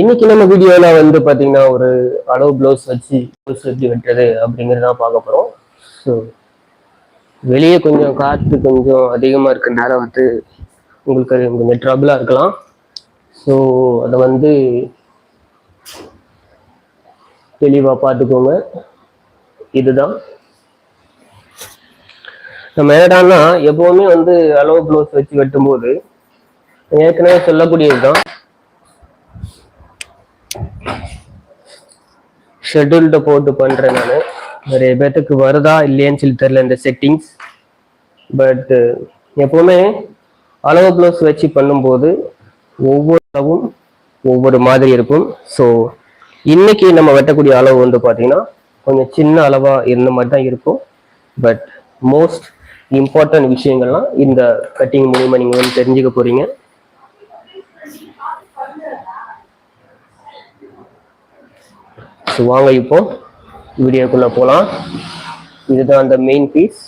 இன்னைக்கு நம்ம வீடியோல வந்து பாத்தீங்கன்னா ஒரு அளவு ப்ளவுஸ் வச்சு ப்ளவுஸ் எப்படி வெட்டுறது அப்படிங்கறத பார்க்க போறோம். ஸோ வெளியே கொஞ்சம் காற்று கொஞ்சம் அதிகமா இருக்கறனால வந்து உங்களுக்கு அது கொஞ்சம் ட்ரபிளா இருக்கலாம். ஸோ அதை வந்து தெளிவா பார்த்துக்கோங்க. இதுதான். நம்ம என்னடான்னா எப்பவுமே வந்து அளவு ப்ளவுஸ் வச்சு வெட்டும்போது ஏற்கனவே சொல்லக்கூடியதுதான். ஷெட்யூல்டு போட்டு பண்ணுறேன் நான். நிறைய பேர்த்துக்கு வருதா இல்லையான்னு சொல்லி தெரில இந்த செட்டிங்ஸ் பட் எப்போவுமே அளவு ப்ளவுஸ் வச்சு பண்ணும்போது ஒவ்வொரு அளவும் ஒவ்வொரு மாதிரி இருக்கும். ஸோ இன்னைக்கு நம்ம வெட்டக்கூடிய அளவு வந்து பார்த்தீங்கன்னா கொஞ்சம் சின்ன அளவாக இருந்த மாதிரி தான் இருக்கும். பட் மோஸ்ட் இம்பார்ட்டன்ட் விஷயங்கள்லாம் இந்த கட்டிங் மூலியமாக நீங்கள் வந்து தெரிஞ்சுக்க போகிறீங்க ஸோ வாங்க இப்போ வீடியோக்குள்ள போகலாம் இதுதான் அந்த மெயின் பீஸ்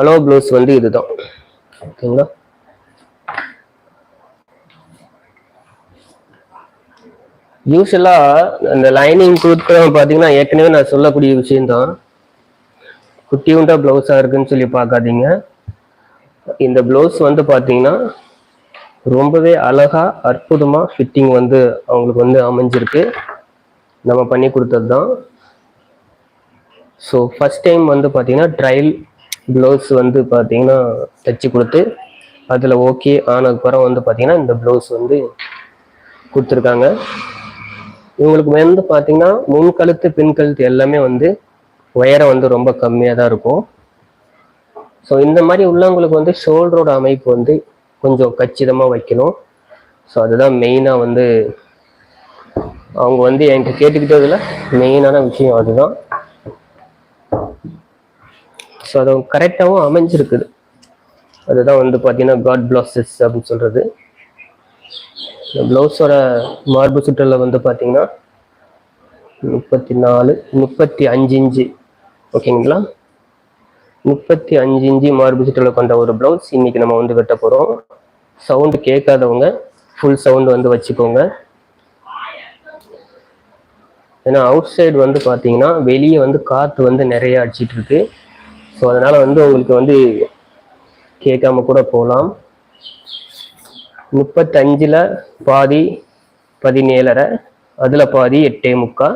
அலோ ப்ளவுஸ் வந்து இதுதான். ஓகேங்களா? யூஸ்வலாக அந்த லைனிங் கொடுக்குறவங்க பார்த்தீங்கன்னா ஏற்கனவே நான் சொல்லக்கூடிய விஷயம்தான். குட்டி உண்டா ப்ளவுஸா இருக்குன்னு சொல்லி பார்க்காதீங்க. இந்த ப்ளவுஸ் வந்து பார்த்தீங்கன்னா ரொம்பவே அழகா அற்புதமா ஃபிட்டிங் வந்து அவங்களுக்கு வந்து அமைஞ்சிருக்கு. நம்ம பண்ணி கொடுத்தது தான் ஸோ ஃபஸ்ட் டைம் வந்து பார்த்தீங்கன்னா ட்ரையல் ப்ளவுஸ் வந்து பார்த்தீங்கன்னா தைச்சி கொடுத்து அதில் ஓகே ஆனதுக்கப்புறம் வந்து பார்த்தீங்கன்னா இந்த ப்ளவுஸ் வந்து கொடுத்துருக்காங்க. இவங்களுக்கு வந்து பார்த்தீங்கன்னா முன் கழுத்து பின் கழுத்து எல்லாமே வந்து உயரம் வந்து ரொம்ப கம்மியாக தான் இருக்கும். ஸோ இந்த மாதிரி உள்ளவங்களுக்கு வந்து ஷோல்டரோட அமைப்பு வந்து கொஞ்சம் கச்சிதமாக வைக்கணும். ஸோ அதுதான் மெயினாக வந்து அவங்க வந்து என்கிட்ட கேட்டுக்கிட்டதுல மெயினான விஷயம் அதுதான். ஸோ அது கரெக்டாகவும் அமைஞ்சிருக்குது. அதுதான் வந்து பார்த்தீங்கன்னா காட் பிளாசஸ் அப்படின்னு சொல்றது. இந்த ப்ளவுஸோட மார்பு சுற்றலில் வந்து பார்த்தீங்கன்னா முப்பத்தி நாலு முப்பத்தி அஞ்சு இன்ச்சு. ஓகேங்களா முப்பத்தி அஞ்சு இஞ்சி மார்பு சுற்றல கொண்ட ஒரு ப்ளவுஸ் இன்னைக்கு நம்ம வந்து வெட்ட போகிறோம் சவுண்டு கேட்காதவங்க ஃபுல் சவுண்டு வந்து வச்சுக்கோங்க. ஏன்னா அவுட் சைடு வந்து பார்த்தீங்கன்னா வெளியே வந்து காற்று வந்து நிறைய அடிச்சிட்டு இருக்கு. ஸோ அதனால வந்து உங்களுக்கு வந்து கேட்காம கூட போகலாம். முப்பத்தஞ்சில் பாதி பதினேழரை அதில் பாதி எட்டே முக்கா.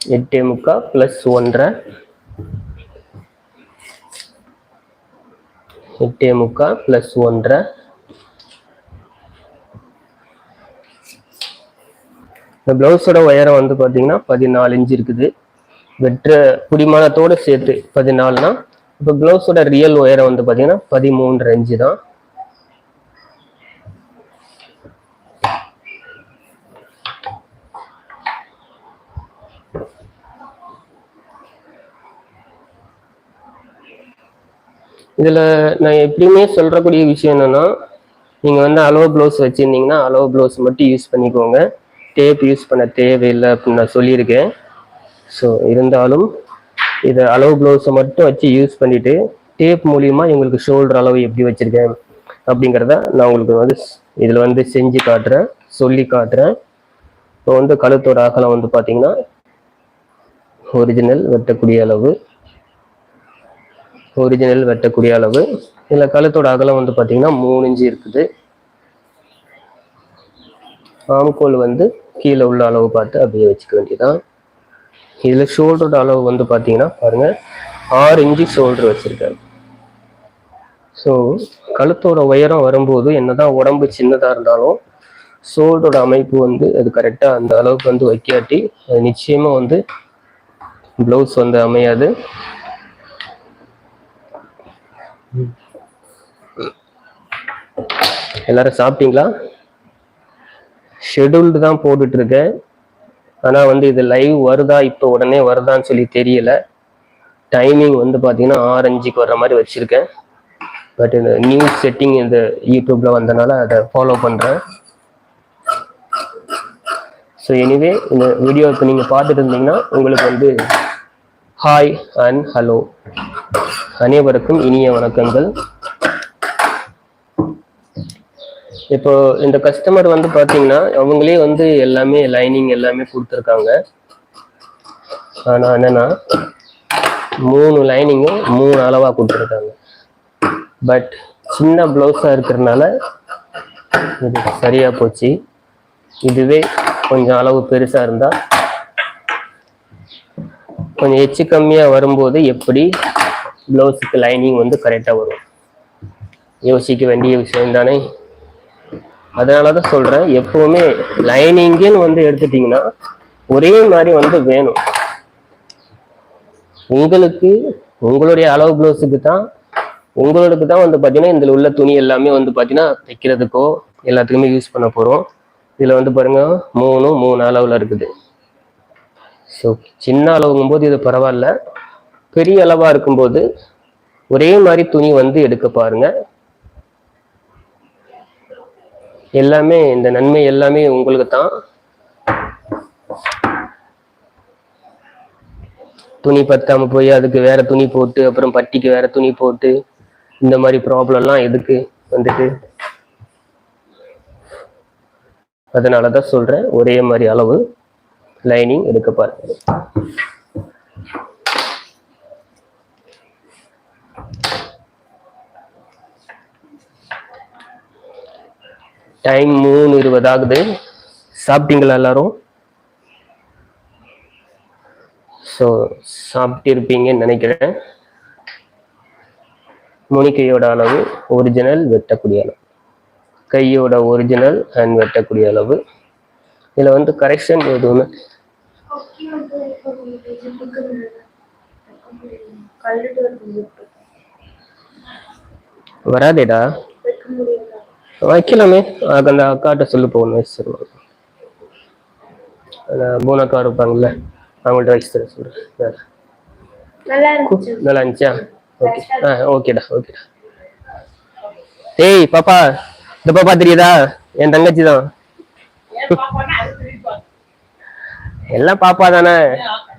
எட்டே முக்கா ப்ளஸ் ஒன்றரை. எட்டே முக்கா ப்ளஸ் ஒன்றரை. இந்த பிளவுஸோட உயரம் வந்து பார்த்தீங்கன்னா பதினாலு இன்ச் இருக்குது. வெற்ற குடிமானத்தோடு சேர்த்து பதினாலுனா இப்போ பிளவுஸோட ரியல் உயரம் வந்து பார்த்தீங்கன்னா பதிமூன்று இன்ச்சு தான். இதுல நான் எப்படியுமே சொல்றக்கூடிய விஷயம் என்னென்னா நீங்கள் வந்து அளவு ப்ளவுஸ் வச்சிருந்தீங்கன்னா அளவு ப்ளவுஸ் மட்டும் யூஸ் பண்ணிக்கோங்க. டேப் யூஸ் பண்ண தேவையில்லை அப்படின்னு நான் சொல்லியிருக்கேன். ஸோ இருந்தாலும் இதை அளவு ப்ளவுஸை மட்டும் வச்சு யூஸ் பண்ணிவிட்டு டேப் மூலிமா இவங்களுக்கு ஷோல்டர் அளவு எப்படி வச்சுருக்கேன் அப்படிங்கிறத நான் உங்களுக்கு வந்து இதில் வந்து செஞ்சு காட்டுறேன் சொல்லி காட்டுறேன். இப்போ வந்து கழுத்தோட அகலம் வந்து பார்த்தீங்கன்னா ஒரிஜினல் வெட்டக்கூடிய அளவு ஒரிஜினல் வெட்டக்கூடிய அளவு. இதில் கழுத்தோட அகலம் வந்து பார்த்தீங்கன்னா மூணு இன்ச்சு இருக்குது. ஆம்கோல் வந்து கீழே உள்ள அளவு பார்த்து அப்படியே வச்சுக்க வேண்டியதான் இதில் ஷோல்டரோட அளவு வந்து பார்த்தீங்கன்னா பாருங்கள் ஆறு இன்ச்சு ஷோல்டர் வச்சுருக்காரு. ஸோ கழுத்தோட உயரம் வரும்போது என்னதான் உடம்பு சின்னதாக இருந்தாலும் ஷோல்டரோட அமைப்பு வந்து அது கரெக்டாக அந்த அளவுக்கு வந்து வைக்காட்டி அது நிச்சயமாக வந்து ப்ளவுஸ் வந்து அமையாது. எல்லாரும் சாப்பிட்டீங்களா? ஷெடியூல்டு தான் போட்டுட்டு இருக்கேன் ஆனால் வந்து இது லைவ் வருதா இப்போ உடனே வருதான்னு சொல்லி தெரியல. டைமிங் வந்து பார்த்தீங்கன்னா ஆரஞ்சுக்கு வர்ற மாதிரி வச்சுருக்கேன். பட் இந்த நியூ செட்டிங் இந்த யூடியூப்பில் வந்தனால அதை ஃபாலோ பண்ணுறேன் ஸோ எனிவே இந்த வீடியோ இப்போ நீங்கள் பார்த்துட்டு இருந்தீங்கன்னா உங்களுக்கு வந்து ஹாய் அண்ட் ஹலோ அனைவருக்கும் இனிய வணக்கங்கள். இப்போ இந்த கஸ்டமர் வந்து பாத்தீங்கன்னா அவங்களே வந்து எல்லாமே லைனிங் எல்லாமே கொடுத்துருக்காங்க. ஆனா என்னன்னா மூணு லைனிங்கும் மூணு அளவா கொடுத்துருக்காங்க. பட் சின்ன பிளவுஸா இருக்கிறதுனால இது சரியா போச்சு. இதுவே கொஞ்சம் அளவு பெருசா இருந்தா கொஞ்சம் எச்சு கம்மியா வரும்போது எப்படி பிளவுஸுக்கு லைனிங் வந்து கரெக்டா வரும்? யோசிக்க வேண்டிய விஷயம் தானே. அதனால தான் சொல்றேன் எப்பவுமே லைனிங்குன்னு வந்து எடுத்துட்டீங்கன்னா ஒரே மாதிரி வந்து வேணும். உங்களுக்கு உங்களுடைய அளவு ப்ளவுஸுக்கு தான் உங்களுக்கு தான் வந்து பார்த்தீங்கன்னா இதில் உள்ள துணி எல்லாமே வந்து பார்த்தீங்கன்னா தைக்கிறதுக்கோ எல்லாத்துக்குமே யூஸ் பண்ண போகிறோம் இதில் வந்து பாருங்க மூணு மூணு அளவில் இருக்குது. ஸோ சின்ன அளவுங்கும் போது இது பரவாயில்ல. பெரிய அளவாக இருக்கும்போது ஒரே மாதிரி துணி வந்து எடுக்க பாருங்க. எல்லாமே இந்த நன்மை எல்லாமே உங்களுக்கு தான் துணி பத்தாம போய் அதுக்கு வேற துணி போட்டு அப்புறம் பட்டிக்கு வேற துணி போட்டு இந்த மாதிரி ப்ராப்ளம்லாம் எதுக்கு வந்துட்டு? அதனால தான் சொல்றேன் ஒரே மாதிரி அளவு லைனிங் எடுக்க பாருங்க. டைம் மூணு இருபது ஆகுது. சாப்பிட்டீங்களா எல்லாரும்? ஸோ சாப்பிட்டு இருப்பீங்கன்னு நினைக்கிறேன். முனிக்கையோட அளவு ஒரிஜினல் வெட்டக்கூடிய அளவு. கையோட ஒரிஜினல் அண்ட் வெட்டக்கூடிய அளவு. இதில் வந்து கரெக்ஷன் எதுவுமே வராதேடா. வைக்கலாமே. அது அந்த அக்காட்ட சொல்லு போகணும். வச்சிருவாங்க பூனாக்கா இருப்பாங்கல்ல அவங்கள்ட்ட வச்சு தர சொல்கிறேன் இருந்துச்சு. நல்லா இருந்துச்சா? ஓகே. ஆ ஓகேடா ஓகேடா. ஏய் பாப்பா இந்த பாப்பா தெரியுதா? என் தங்கச்சி தான். எல்லாம் பாப்பா தானே?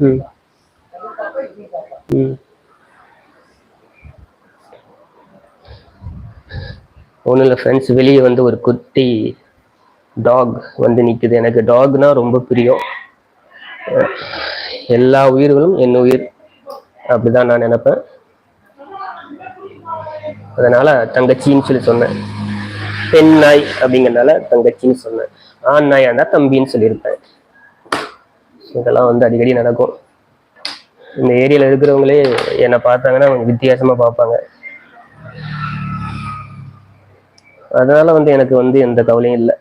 ம். ம். ஒன்றும் இல்லை ஃப்ரெண்ட்ஸ் வெளியே வந்து ஒரு குட்டி டாக் வந்து நிற்குது எனக்கு டாக்னா ரொம்ப பிரியம். எல்லா உயிர்களும் என் உயிர். அப்படிதான் நான் நினைப்பேன். அதனால தங்கச்சின்னு சொல்லி சொன்னேன். பெண் நாய் அப்படிங்கறதுனால தங்கச்சின்னு சொன்னேன். ஆண் நாயாக இருந்தால் தம்பின்னு சொல்லியிருப்பேன். இதெல்லாம் வந்து அடிக்கடி நடக்கும். இந்த ஏரியாவில் இருக்கிறவங்களே என்னை பார்த்தாங்கன்னா அவங்க வித்தியாசமாக பார்ப்பாங்க. அதனால வந்து எனக்கு வந்து எந்த கவலையும் இல்லை.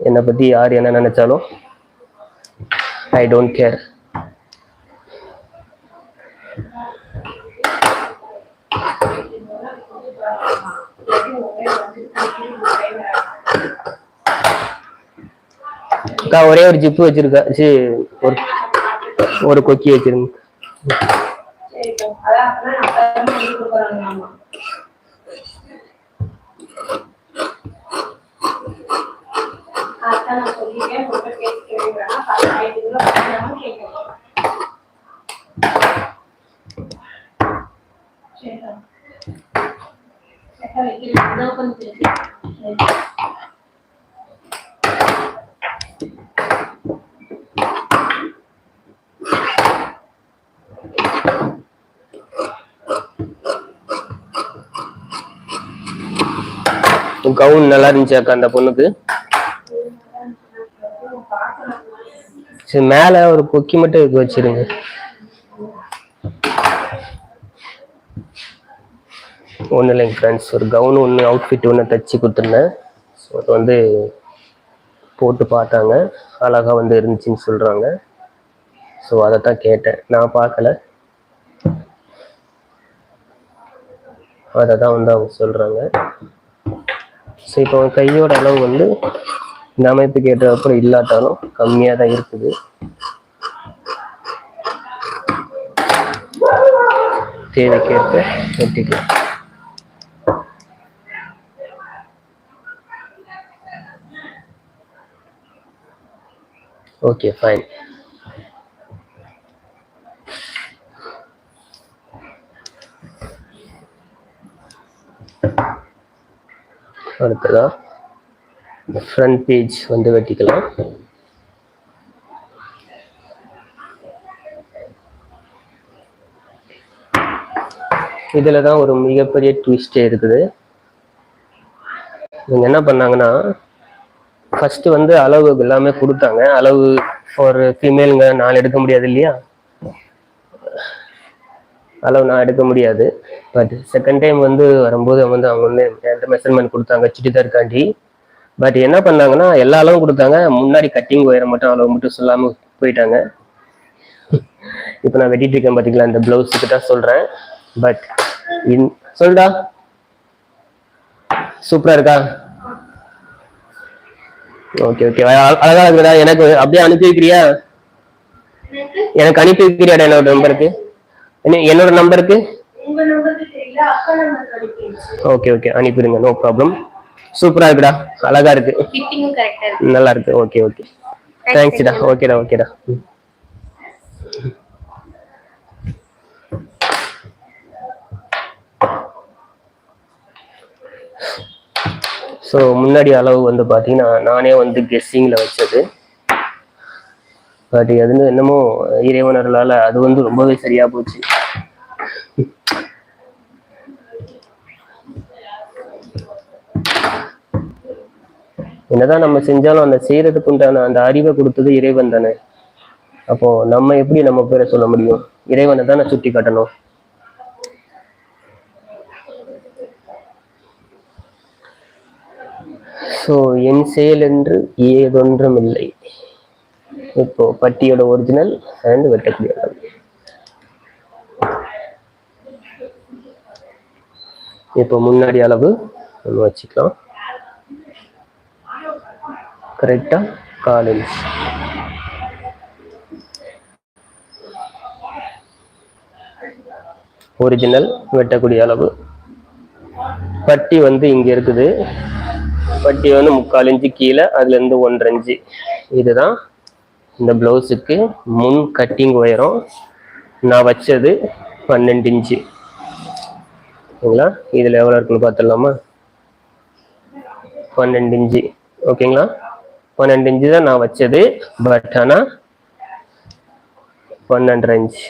என்னை பத்தி யார் என்ன நினைச்சாலும் ஐ டோன்ட் கேர் அக்கா ஒரே ஒரு ஜிப்பு வச்சிருக்கா சி ஒரு ஒரு கொக்கி வச்சிருங்க கவுன் நல்லா இருந்துச்சு அக்கா அந்த பொண்ணுக்கு. சரி மேல ஒரு கொக்கி மட்டும் இதுக்கு வச்சிருங்க. ஒன்றும் இல்லைங்க ஃப்ரெண்ட்ஸ் ஒரு கவுன் ஒன்று அவுட்ஃபிட் ஒன்று தைச்சி கொடுத்துருந்தேன். ஸோ அது வந்து போட்டு பார்த்தாங்க. அழகாக வந்து இருந்துச்சுன்னு சொல்கிறாங்க ஸோ அதை தான் கேட்டேன். நான் பார்க்கல. அதை தான் வந்து அவங்க சொல்கிறாங்க ஸோ இப்போ கையோட அளவு வந்து இந்த அமைப்புக்கு ஏற்றப்பறம் இல்லாட்டாலும் கம்மியாக தான் இருக்குது. தேவைக்கேற்ப வெட்டிக்கலாம். ஓகே ஃபைன் அடுத்ததா ஃப்ரண்ட் பேஜ் வந்து வெட்டிக்கலாம். இதில் தான் ஒரு மிகப்பெரிய ட்விஸ்டே இருக்குது. இவங்க என்ன பண்ணாங்கன்னா ஃபர்ஸ்ட் வந்து அளவு எல்லாமே கொடுத்தாங்க. அளவு ஒரு ஃபீமேலுங்க நாலு எடுக்க முடியாது இல்லையா? அளவு நான் எடுக்க முடியாது. பட் செகண்ட் டைம் வந்து வரும்போது வந்து அவங்க வந்து என்கிட்ட மெஷர்மெண்ட் கொடுத்தாங்க. சுடிதாருக்காண்டி பட் என்ன பண்ணாங்கன்னா எல்லா அளவும் கொடுத்தாங்க. முன்னாடி கட்டிங் உயரம் மட்டும் அளவு மட்டும் சொல்லாம போயிட்டாங்க. இப்போ நான் வெட்டிட்டு இருக்கேன் பார்த்தீங்களா இந்த பிளவுஸுக்கு தான் சொல்றேன். பட் இன் சொல்டா சூப்பரா இருக்கா? ஓகே ஓகே அழகா இருக்குடா. எனக்கு அப்படியே அனுப்பி வைக்கிறியா? எனக்கு அனுப்பி வைக்கிறியாடா என்னோட நம்பருக்கு என்னோட நம்பருக்கு ஓகே ஓகே அனுப்பிடுங்க நோ ப்ராப்ளம் சூப்பரா இருக்குடா. அழகா இருக்கு. ஃபிட்டிங்கும் கரெக்டா இருக்கு. நல்லா இருக்கு. ஓகே ஓகே தேங்க்ஸ்டா ஓகேடா ஓகேடா ஸோ முன்னாடி அளவு வந்து பார்த்தீங்கன்னா நானே வந்து கெஸ்ஸிங்கில் வச்சது. பட் அது என்னமோ இறைவனர்களால் அது வந்து ரொம்பவே சரியா போச்சு. என்னதான் நம்ம செஞ்சாலும் அந்த செய்யறதுக்கு உண்டான அந்த அறிவை கொடுத்தது இறைவன் தானே. அப்போ நம்ம எப்படி நம்ம பேரை சொல்ல முடியும்? இறைவனை தானே சுட்டி காட்டணும். ஸோ என் செயல் என்று ஏதொன்றும் இல்லை இப்போ பட்டியோட ஒரிஜினல் அண்ட் வெட்டக்கூடிய அளவு இப்போ முன்னாடி அளவு நம்ம வச்சுக்கலாம். கரெக்டா கால் இன்ச் ஒரிஜினல் வெட்டக்கூடிய அளவு. பட்டி வந்து இங்க இருக்குது. பட்டி வந்து முக்கால் இன்ச்சு கீழே அதுல இருந்து ஒன்றரை இன்ச்சு இதுதான் இந்த ப்ளவுஸுக்கு முன் கட்டிங் உயரம் நான் வச்சது பன்னெண்டு இன்ச்சு. ஓகேங்களா? இதில் எவ்வளோ இருக்குன்னு பார்த்துடலாமா? பன்னெண்டு இன்ச்சு. ஓகேங்களா? பன்னெண்டு இன்ச்சு தான் நான் வச்சது. பட் ஆனால் பன்னெண்டரை இன்ச்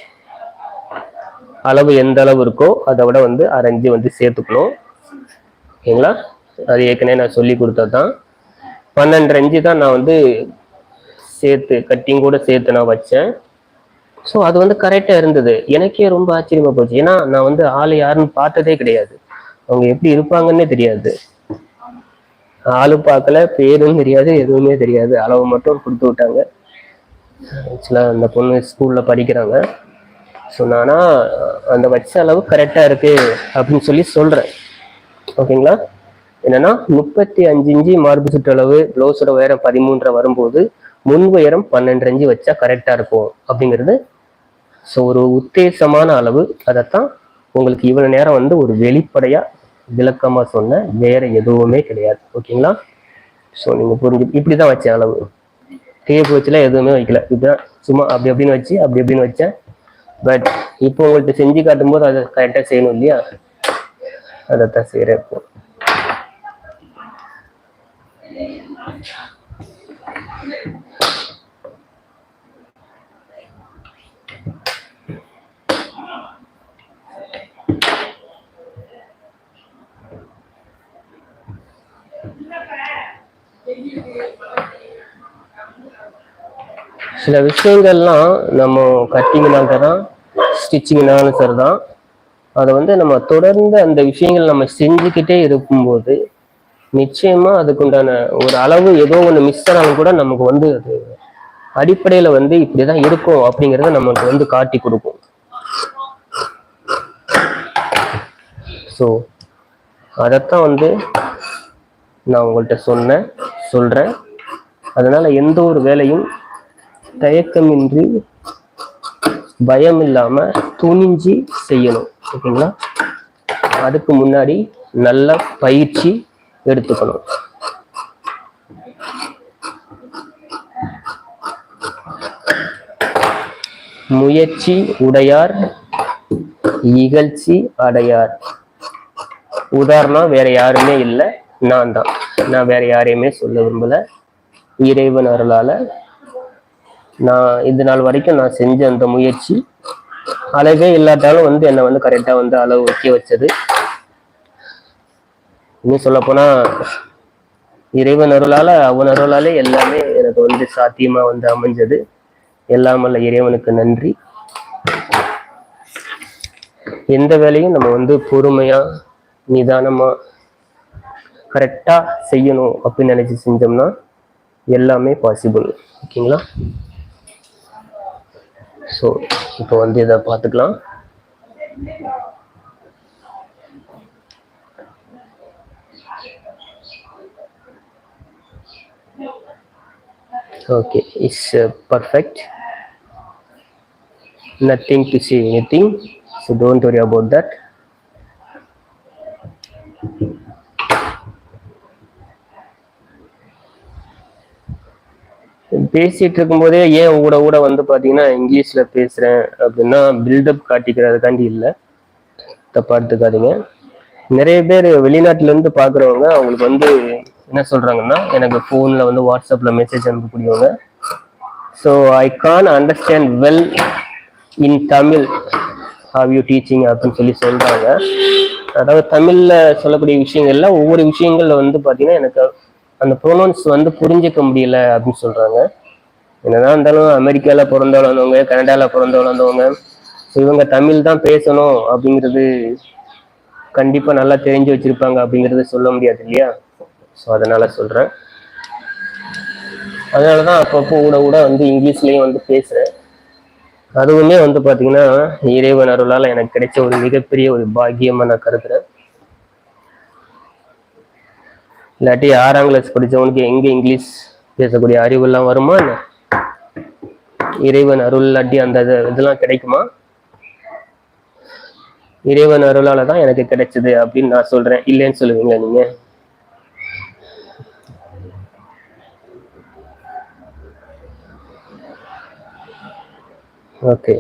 அளவு எந்த அளவு இருக்கோ அதை விட வந்து அரைஞ்சு வந்து சேர்த்துக்கணும். ஓகேங்களா? அது ஏற்கனவே நான் சொல்லி கொடுத்தது தான். பன்னெண்டரை இன்ச்சு தான் நான் வந்து சேர்த்து கட்டிங் கூட சேர்த்து நான் வச்சேன். ஸோ அது வந்து கரெக்டாக இருந்தது. எனக்கே ரொம்ப ஆச்சரியமா போச்சு. ஏன்னா நான் வந்து ஆள் யாருன்னு பார்த்ததே கிடையாது. அவங்க எப்படி இருப்பாங்கன்னே தெரியாது. ஆளு பார்க்கல பேரும் தெரியாது எதுவுமே தெரியாது. அளவு மட்டும் கொடுத்து விட்டாங்க. ஆக்சுவலாக அந்த பொண்ணு ஸ்கூலில் படிக்கிறாங்க. ஸோ நானா அந்த வச்ச அளவு கரெக்டாக இருக்கு அப்படின்னு சொல்லி சொல்கிறேன் ஓகேங்களா? என்னன்னா முப்பத்தி அஞ்சு இஞ்சி மார்பு சுற்றளவு ப்ளவுஸோட உயரம் பதிமூன்றரை வரும்போது முன் உயரம் பன்னெண்டு இன்ச்சு வச்சா கரெக்டாக இருக்கும் அப்படிங்கிறது. ஸோ ஒரு உத்தேசமான அளவு. அதைத்தான் உங்களுக்கு இவ்வளவு நேரம் வந்து ஒரு வெளிப்படையா விளக்கமா சொன்ன வேற எதுவுமே கிடையாது. ஓகேங்களா ஸோ நீங்க புரிஞ்சு இப்படிதான் வச்ச அளவு. டேப் வச்சுலாம் எதுவுமே வைக்கல. இதுதான் சும்மா அப்படி அப்படின்னு வச்சு அப்படி அப்படின்னு வச்சேன் பட் இப்போ உங்கள்கிட்ட செஞ்சு காட்டும்போது அதை கரெக்டாக செய்யணும் இல்லையா? அதைத்தான் செய்கிறேன் இப்போ. சில விஷயங்கள்லாம் நம்ம கட்டிங்னால தான் ஸ்டிச்சிங்னாலும் சரிதான். அதை வந்து நம்ம தொடர்ந்து அந்த விஷயங்கள் நம்ம செஞ்சுக்கிட்டே இருக்கும்போது நிச்சயமா அதுக்குண்டான ஒரு அளவு ஏதோ ஒன்று மிஸ் ஆனாலும் கூட நமக்கு வந்து அது அடிப்படையில வந்து இப்படிதான் இருக்கும் அப்படிங்கறத நமக்கு வந்து காட்டி கொடுக்கும். ஸோ அதைத்தான் வந்து நான் உங்கள்கிட்ட சொன்னேன் சொல்றேன். அதனால எந்த ஒரு வேலையும் தயக்கமின்றி பயம் இல்லாம துணிஞ்சு செய்யணும். ஓகேங்களா? அதுக்கு முன்னாடி நல்ல பயிற்சி எடுத்துக்கணும். முயற்சி உடையார் இகழ்ச்சி அடையார். உதாரணம் வேற யாருமே இல்லை. நான் தான். நான் வேற யாரையுமே சொல்ல விரும்பல. இறைவன் அருளால நான் இது நாள் வரைக்கும் நான் செஞ்ச அந்த முயற்சி அளவே இல்லாட்டாலும் வந்து என்னை வந்து கரெக்டா வந்து அளவு வைக்க வச்சது. இன்னும் சொல்ல போனா இறைவன் அருளால அவன் அருளாலே எல்லாமே எனக்கு வந்து சாத்தியமா வந்து அமைஞ்சது. எல்லாம் வல்ல இறைவனுக்கு நன்றி. எந்த வேலையும் நம்ம வந்து பொறுமையா நிதானமா கரெக்டா செய்யணும் அப்படின்னு நினைச்சு செஞ்சோம்னா எல்லாமே பாசிபிள் ஓகேங்களா? ஸோ இப்போ வந்து இதை பார்த்துக்கலாம். Okay it's uh, perfect. Nothing to say anything so don't worry about that. பேசிட்டு இருக்கும்போதே ஏன் கூட கூட வந்து பார்த்தீங்கன்னா இங்கிலீஷில் பேசுகிறேன் அப்படின்னா பில்டப் காட்டிக்கிறதுக்காண்டி இல்லை. தப்பா எடுத்துக்காதீங்க நிறைய பேர் வெளிநாட்டிலேருந்து பார்க்குறவங்க அவங்களுக்கு வந்து என்ன சொல்கிறாங்கன்னா எனக்கு ஃபோனில் வந்து வாட்ஸ்அப்பில் message அனுப்பக்கூடியவங்க. So I can understand well in Tamil have you teaching அப்படின்னு சொல்லி சொல்றாங்க. அதாவது தமிழ்ல சொல்லக்கூடிய விஷயங்கள்ல ஒவ்வொரு விஷயங்கள்ல வந்து பாத்தீங்கன்னா எனக்கு அந்த ப்ரொனவுன்ஸ் வந்து புரிஞ்சுக்க முடியல அப்படின்னு சொல்றாங்க. என்னதான் இருந்தாலும் அமெரிக்கால பிறந்து வளர்ந்தவங்க கனடால பிறந்து வளர்ந்தவங்க ஸோ இவங்க தமிழ் தான் பேசணும் அப்படிங்கிறது கண்டிப்பா நல்லா தெரிஞ்சு வச்சிருப்பாங்க அப்படிங்கறது சொல்ல முடியாது இல்லையா? ஸோ அதனால சொல்றேன். அதனாலதான் அப்பப்போ கூட கூட வந்து இங்கிலீஷ்லயும் வந்து பேசுறேன். அதுவுமே வந்து பாத்தீங்கன்னா இறைவன் அருளால எனக்கு கிடைச்ச ஒரு மிகப்பெரிய ஒரு பாக்கியமாக நான் கருதுறேன். இல்லாட்டி ஆறாம் கிளாஸ் படிச்சவனுக்கு எங்கே இங்கிலீஷ் பேசக்கூடிய அறிவுலாம் வருமா என்ன? இறைவன் அருள் இல்லாட்டி அந்த இதெல்லாம் கிடைக்குமா? இறைவன் அருளால தான் எனக்கு கிடைச்சது அப்படின்னு நான் சொல்றேன். இல்லைன்னு சொல்லுவீங்களா நீங்க? ஓகே.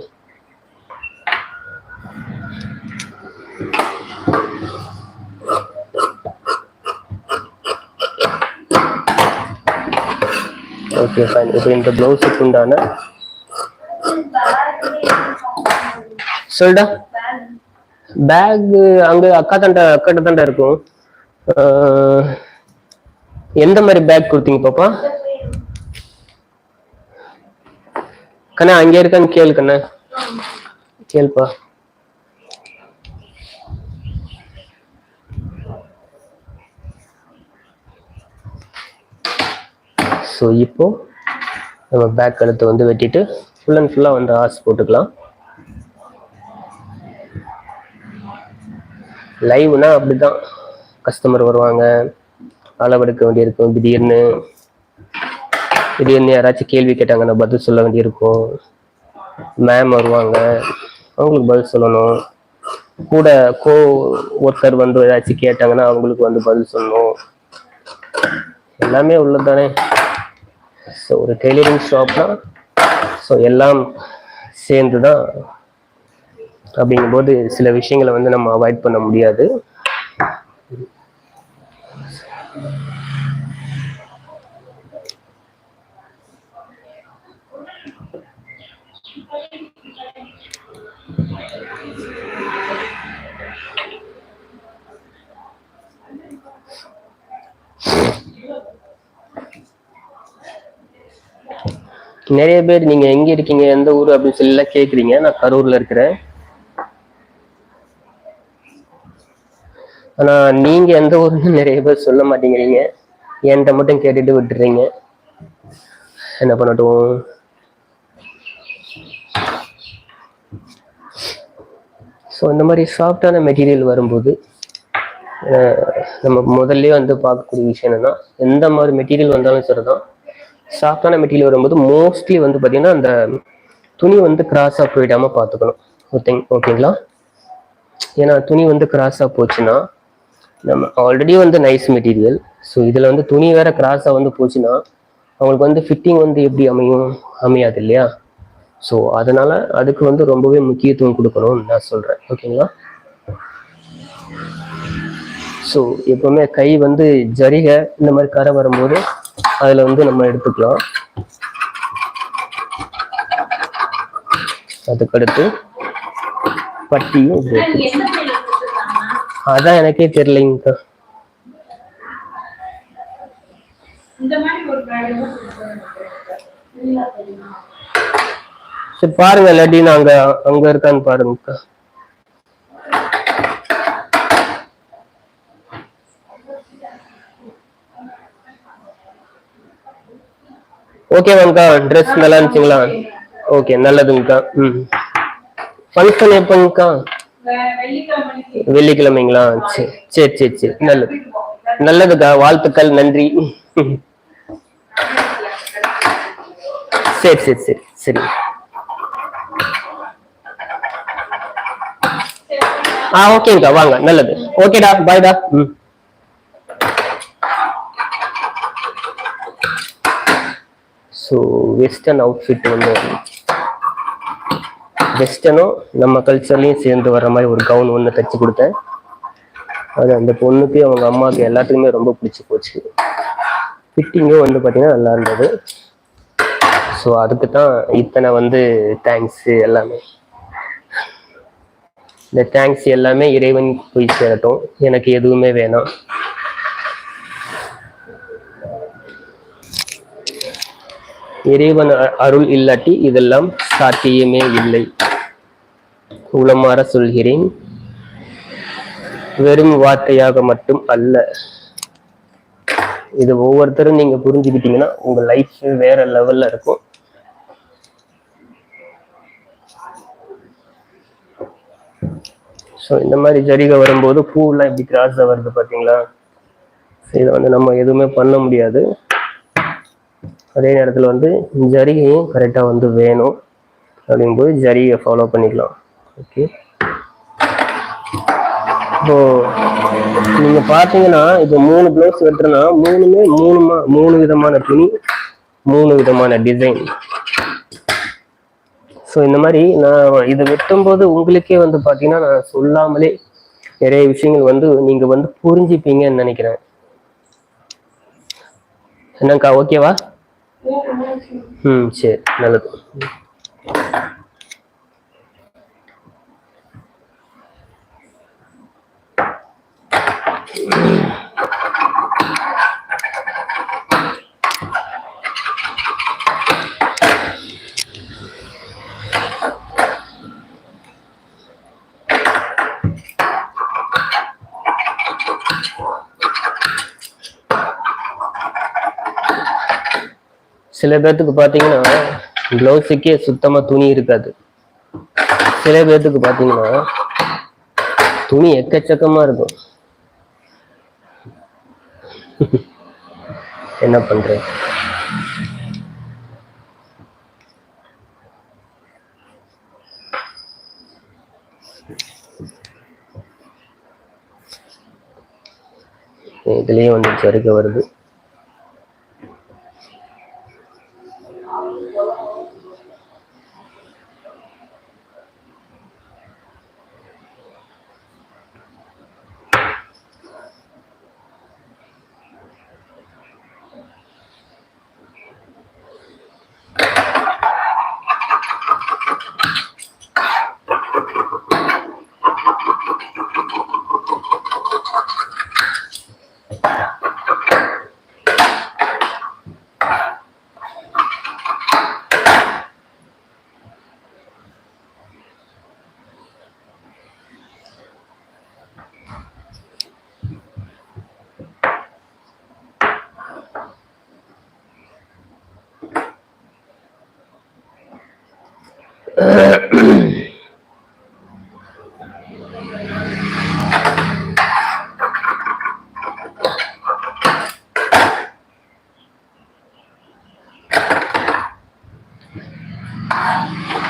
ஓகே ஃபைன் இப்போ இந்த ப்ளவுஸுக்கு உண்டான சொல்டா பேக் அங்க அக்கா தாண்ட அக்கா தாண்டா இருக்கும். எந்த மாதிரி பேக் கொடுத்தீங்க பாப்பா? கண்ணா அங்க இருக்கான்னு கேளு கண்ணா. கேளுப்பா. ஸோ இப்போ நம்ம பேக் கழுத்தை வந்து வெட்டிட்டு ஃபுல் அண்ட் ஃபுல்லாக வந்து ஆஸ் போட்டுக்கலாம். லைவ்னா அப்படிதான். கஸ்டமர் வருவாங்க. அளவெடுக்க வேண்டியிருக்கும். திடீர்னு திடீர்னு யாராச்சும் கேள்வி கேட்டாங்கன்னா பதில் சொல்ல வேண்டியிருக்கும். மேம் வருவாங்க. அவங்களுக்கு பதில் சொல்லணும். கூட கோ ஒருத்தர் வந்து ஏதாச்சும் கேட்டாங்கன்னா அவங்களுக்கு வந்து பதில் சொல்லணும். எல்லாமே உள்ளது தானே ஸோ ஒரு டெய்லரிங் ஷாப்னா ஸோ எல்லாம் சேர்ந்து தான் அப்படிங்கும்போது சில விஷயங்களை வந்து நம்ம அவாய்ட் பண்ண முடியாது. நிறைய பேர் நீங்க எங்க இருக்கீங்க எந்த ஊர் அப்படின்னு சொல்லி எல்லாம் கேக்குறீங்க. நான் கரூர்ல இருக்கிறேன். ஆனா நீங்க எந்த ஊர்னு நிறைய பேர் சொல்ல மாட்டேங்கிறீங்க. என்கிட்ட மட்டும் கேட்டுட்டு விட்டுறீங்க. என்ன பண்ணட்டும்? ஸோ இந்த மாதிரி சாஃப்டான மெட்டீரியல் வரும்போது நம்ம முதல்ல வந்து பார்க்கக்கூடிய விஷயம் என்னன்னா எந்த மாதிரி மெட்டீரியல் வந்தாலும் சரிதான். சாஃப்டான மெட்டீரியல் வரும்போது மோஸ்ட்லி வந்து பார்த்தீங்கன்னா அந்த துணி வந்து கிராஸாக போயிடாமல் பார்த்துக்கணும் ஓகே ஓகேங்களா ஏன்னா துணி வந்து கிராஸாக போச்சுன்னா நம்ம ஆல்ரெடி வந்து நைஸ் மெட்டீரியல் ஸோ இதில் வந்து துணி வேற கிராஸாக வந்து போச்சுன்னா அவங்களுக்கு வந்து ஃபிட்டிங் வந்து எப்படி அமையும்? அமையாது இல்லையா? ஸோ அதனால அதுக்கு வந்து ரொம்பவே முக்கியத்துவம் கொடுக்கணும்னு நான் சொல்கிறேன் ஓகேங்களா ஸோ எப்பவுமே கை வந்து ஜரிகை இந்த மாதிரி கரை வரும்போது அதில் வந்து நம்ம எடுத்துக்கலாம். அதுக்கடுத்து பட்டியும் அதான் எனக்கே தெரியலைங்கக்கா சரி பாருங்க இல்லாட்டி நான் அங்க அங்க இருக்கான்னு பாருங்கக்கா ஓகேவாங்கக்கா ட்ரெஸ் நல்லா இருந்துச்சுங்களா? ஓகே நல்லதுங்கக்கா ம். ஃபங்க்ஷன் எப்போங்கக்கா வெள்ளிக்கிழமைங்களா? சரி சரி சரி சரி. நல்லது. நல்லதுக்கா வாழ்த்துக்கள் நன்றி. சரி சரி சரி சரி. ஆ ஓகேங்கக்கா வாங்க நல்லது. ஓகேடா பாய்டா ம். ஸோ வெஸ்டர்ன் அவுட்ஃபிட் வந்து வெஸ்டர்னும் நம்ம கல்ச்சர்லையும் சேர்ந்து வர மாதிரி ஒரு கவுன் ஒன்று தைச்சி கொடுத்தேன். அது அந்த பொண்ணுக்கு அவங்க அம்மாவுக்கு எல்லாத்துக்குமே ரொம்ப பிடிச்சி போச்சு. ஃபிட்டிங்கும் வந்து பார்த்தீங்கன்னா நல்லா இருந்தது. ஸோ அதுக்கு தான் இத்தனை வந்து தேங்க்ஸு எல்லாமே. இந்த தேங்க்ஸ் எல்லாமே இறைவன் போய் சேரட்டும். எனக்கு எதுவுமே வேணாம். இறைவன் அ- அருள் இல்லாட்டி இதெல்லாம் சாத்தியமே இல்லை. உளமாற சொல்கிறேன். வெறும் வார்த்தையாக மட்டும் அல்ல. இது ஒவ்வொருத்தரும் நீங்க புரிஞ்சுக்கிட்டீங்கன்னா உங்க லைஃப் வேற லெவல்ல இருக்கும். ஸோ இந்த மாதிரி ஜரிகை வரும்போது பூவெல்லாம் இப்படி கிராஸாக வருது பார்த்தீங்களா இதை வந்து நம்ம எதுவுமே பண்ண முடியாது. அதே நேரத்தில் வந்து ஜரிகையும் கரெக்டாக வந்து வேணும் அப்படிங்கும்போது ஜரிகை ஃபாலோ பண்ணிக்கலாம். ஓகே இப்போ நீங்க பாத்தீங்கன்னா இப்போ மூணு ப்ளவுஸ் வெட்டுறனா மூணுமே மூணு மா- மூணு விதமான துணி மூணு விதமான டிசைன் ஸோ இந்த மாதிரி நான் இதை வெட்டும்போது உங்களுக்கே வந்து பார்த்தீங்கன்னா நான் சொல்லாமலே நிறைய விஷயங்கள் வந்து நீங்க வந்து புரிஞ்சுப்பீங்கன்னு நினைக்கிறேன். என்னக்கா ஓகேவா ம் சரி நல்லது சில பேர்த்துக்கு பார்த்தீங்கன்னா ப்ளவுஸுக்கே சுத்தமாக துணி இருக்காது. சில பேர்த்துக்கு பார்த்தீங்கன்னா துணி எக்கச்சக்கமாக இருக்கும். என்ன பண்றது? இதுலயும் வந்து ஜருக வருது. Tara.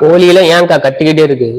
கோழியெல்லாம் ஏன்க்கா கத்திக்கிட்டே இருக்கு.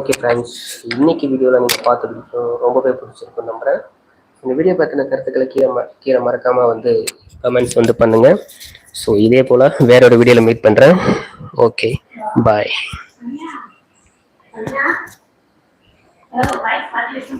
ஓகே ஃப்ரெண்ட்ஸ் இன்னைக்கு வீடியோவில் நீங்கள் பார்த்துட்டு ரொம்பவே பிடிச்சிருக்கும் நம்புகிறேன் இந்த வீடியோ பற்றின கருத்துக்களை கீழே ம கீழே மறக்காமல் வந்து கமெண்ட்ஸ் வந்து பண்ணுங்கள் ஸோ இதே போல் வேற ஒரு வீடியோவில் மீட் பண்ணுறேன் ஓகே பாய் அதாவது வயசு